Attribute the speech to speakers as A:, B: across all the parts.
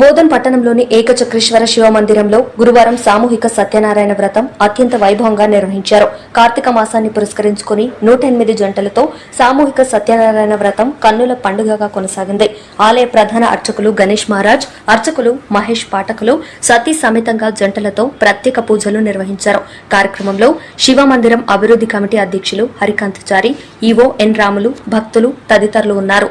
A: బోధన్ పట్టణంలోని ఏకచక్రేశ్వర శివ మందిరంలో గురువారం సామూహిక సత్యనారాయణ వ్రతం అత్యంత వైభవంగా నిర్వహించారు. కార్తీక మాసాన్ని పురస్కరించుకుని నూట ఎనిమిది జంటలతో సామూహిక సత్యనారాయణ వ్రతం కన్నుల పండుగగా కొనసాగింది. ఆలయ ప్రధాన అర్చకులు గణేష్ మహారాజ్ అర్చకులు మహేష్ పాఠకులు సతీ సమేతంగా జంటలతో ప్రత్యేక పూజలు నిర్వహించారు. కార్యక్రమంలో శివ మందిరం అభివృద్ధి కమిటీ అధ్యక్షులు హరికాంత్ చారి ఈవో ఎన్ రాములు భక్తులు తదితరులు ఉన్నారు.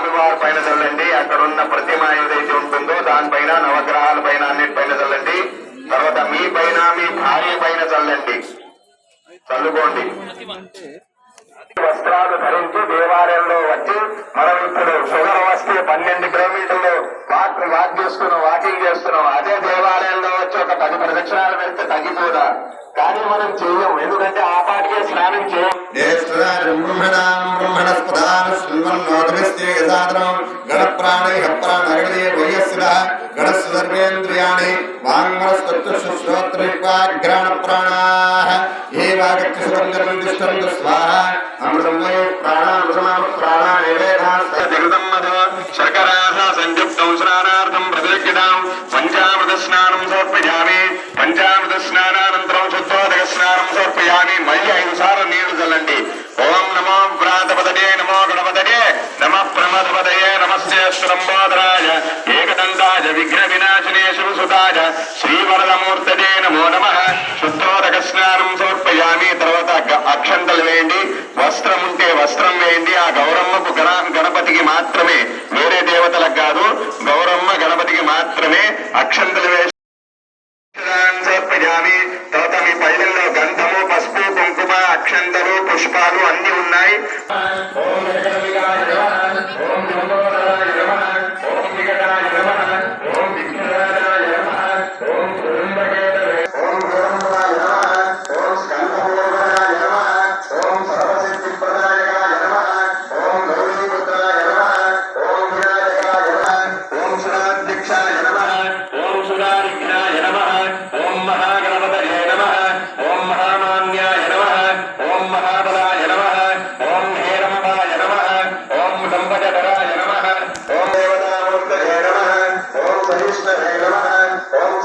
B: స్వామివారి పైన చల్లండి. అక్కడ ఉన్న ప్రతిమ ఏదైతే ఉంటుందో దానిపైన నవగ్రహాల పైన అన్నిటిపైన చల్లండి. తర్వాత మీ పైన మీ భార్య పైన చల్లండి. చల్లుకోండి. వస్త్రాలు ధరించి దేవాలయంలో వచ్చి మనం ఇప్పుడు షుగర్ వస్తే పన్నెండు కిలోమీటర్లు వాక్ వాక్ చేస్తున్నాం వాకింగ్ చేస్తున్నాం. అదే దేవాలయంలో వచ్చి ఒక పది ప్రదక్షిణాలు పెడితే తగ్గిపోదా? కానీ మనం చెయ్యం. ఎందుకంటే ఆ పాటికే స్నానం చేయం.
C: బ్రహ్మణ బ్రహ్మణ గణప్రాణైః ప్రాణగణే వయస్సుర గణస్సు సర్వేంద్రియాణి వాంగ్మనస్తత్తుశ్రోత్రిక్వాగ్రాణ ప్రాణాః ఏ వాగచ్చసురంగరం తిష్టంతు స్వాహ అమృతం వై ప్రాణామృతమామ ప్రాణానివేదాస్త
B: జగదం శర్కరాः సంయుక్తం స్నానార్థం పంచామృత స్నానం సమర్పయామి పంచామృత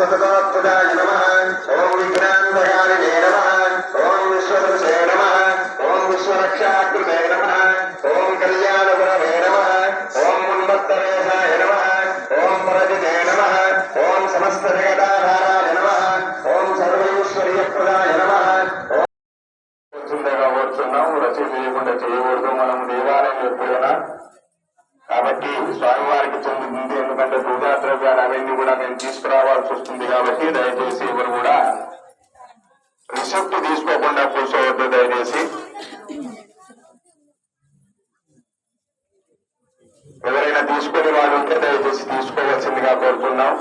B: ఓం నమ. ఓం విఘ్నాంతయానినే నమ. ఓం విశ్వదృశే నమ. ఓం విశ్వరక్షాకృతే నమ. ఓం కళ్యాణగురవే నమ. ఓం ఉన్మత్తవేశాయ నమ. ఓం పరజితే నమ. ఓం సమస్త జగదాధారాయ నమః, ఓం సర్వైశ్వర్యప్రదాయ నమ. ఓం వచ్చిందగా రచి చేయకుండా చేయకూడదు. మనం దేవాలయం ఎప్పుడైనా కాబట్టి స్వామివారికి చెందుతుంది ఎందుకంటే పూజా ద్రవ్యాలు అవన్నీ కూడా మేము తీసుకురావాల్సి వస్తుంది కాబట్టి దయచేసి ఎవరు కూడా రిసెప్ట్ తీసుకోకుండా కూర్చోవద్దు దయచేసి. ఎవరైనా తీసుకునే వాళ్ళు ఉంటే దయచేసి తీసుకోవాల్సిందిగా కోరుతున్నాం.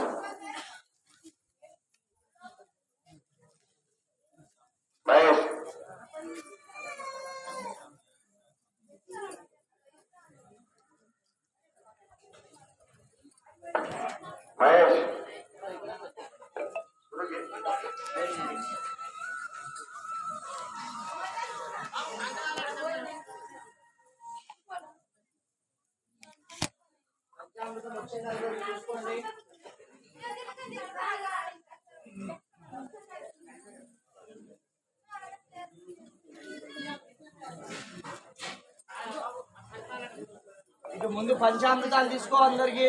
D: ఇటు ముందు పంచామృతాలు తీసుకో అందరికి.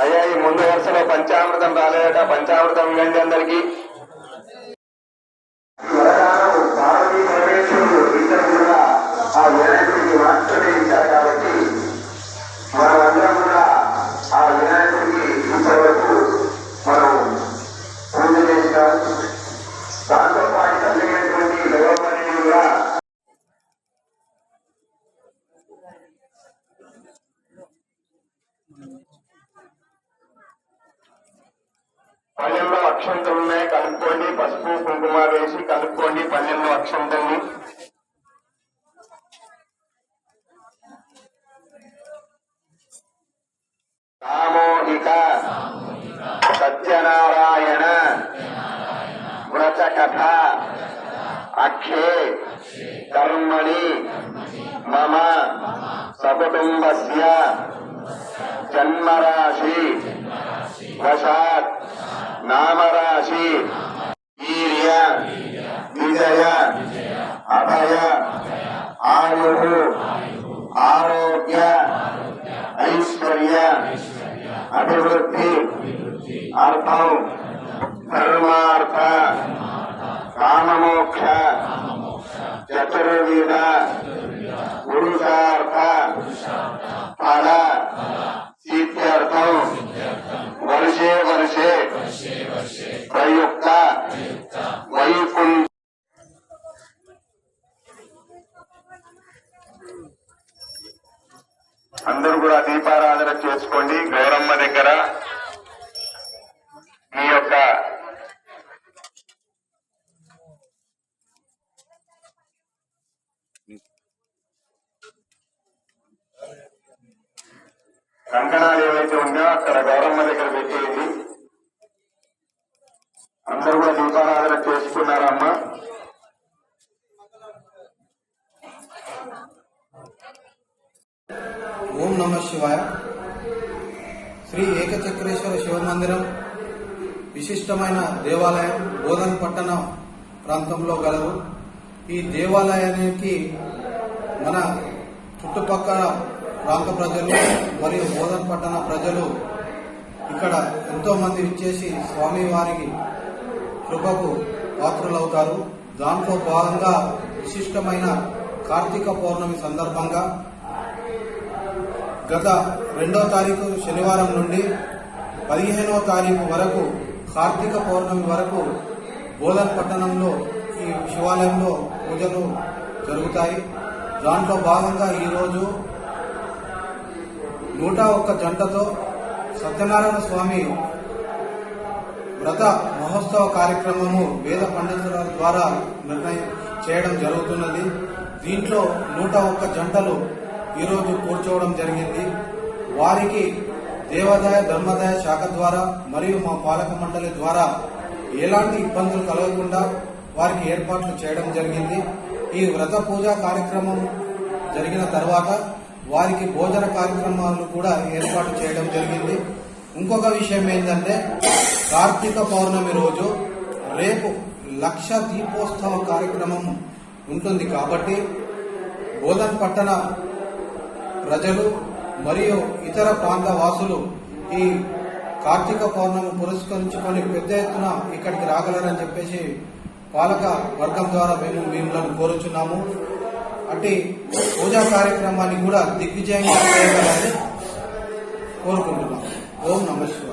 B: అయ్యా ఈ ముందు వరుసలో పంచామృతం రాలేదట. పంచామృతం ఇవ్వండి అందరికి. मम सकुटुम्बस्य जन्मराशि नाम राशि वीर्य, विजय, अभय, आयु, आरोग्य, ऐश्वर्य, अभिवृद्धि, अर्थ धर्मा कामोक्ष चतुर्विध ஒரு சார்பா பல. అందరూ కూడా దీపారాధన చేసుకున్నారమ్మా.
E: ఓం నమ శివాయ. శ్రీ ఏకచక్రేశ్వర శివ మందిరం విశిష్టమైన దేవాలయం బోధన్ పట్టణ ప్రాంతంలో గలవు ఈ దేవాలయానికి మన చుట్టుపక్కల ప్రాంత ప్రజలు మరియు బోధన్ పట్టణ ప్రజలు ఇక్కడ ఎంతో మంది విచ్చేసి స్వామివారికి కృపకు పాత్రులవుతారు. దాంట్లో భాగంగా విశిష్టమైన కార్తీక పౌర్ణమి సందర్భంగా గత రెండవ తారీఖు శనివారం నుండి పదిహేనవ తారీఖు వరకు కార్తీక పౌర్ణమి వరకు బోధన్ పట్టణంలో ఈ శివాలయంలో పూజలు జరుగుతాయి. దాంట్లో భాగంగా ఈరోజు నూట ఒక్క జంటతో సత్యనారాయణ స్వామి వ్రత మహోత్సవ కార్యక్రమము వేద పండితుల ద్వారా నిర్ణయం చేయడం జరుగుతున్నది. దీంట్లో నూట ఒక్క జంటలు ఈరోజు కూర్చోవడం జరిగింది. వారికి దేవాదాయ ధర్మాదాయ శాఖ ద్వారా మరియు మా పాలక మండలి ద్వారా ఎలాంటి ఇబ్బందులు కలగకుండా వారికి ఏర్పాట్లు చేయడం జరిగింది. ఈ వ్రత పూజా కార్యక్రమం జరిగిన తర్వాత వారికి భోజన కార్యక్రమాలు కూడా ఏర్పాటు చేయడం జరిగింది. ఇంకొక విషయం ఏంటంటే కార్తీక పౌర్ణమి రోజు రేపు లక్ష దీపోత్సవ కార్యక్రమం ఉంటుంది కాబట్టి బోధన్ పట్టణ ప్రజలు మరియు ఇతర ప్రాంత వాసులు ఈ కార్తీక పౌర్ణమి పురస్కరించుకొని పెద్ద ఎత్తున ఇక్కడికి రాగలరని చెప్పేసి పాలక వర్గం ద్వారా మేము మిమ్మల్ని కోరుచున్నాము. అట్టి పూజా కార్యక్రమాన్ని కూడా దిగ్విజయంగా చేయగలని కోరుకుంటున్నాం ఓం నమ శివాయ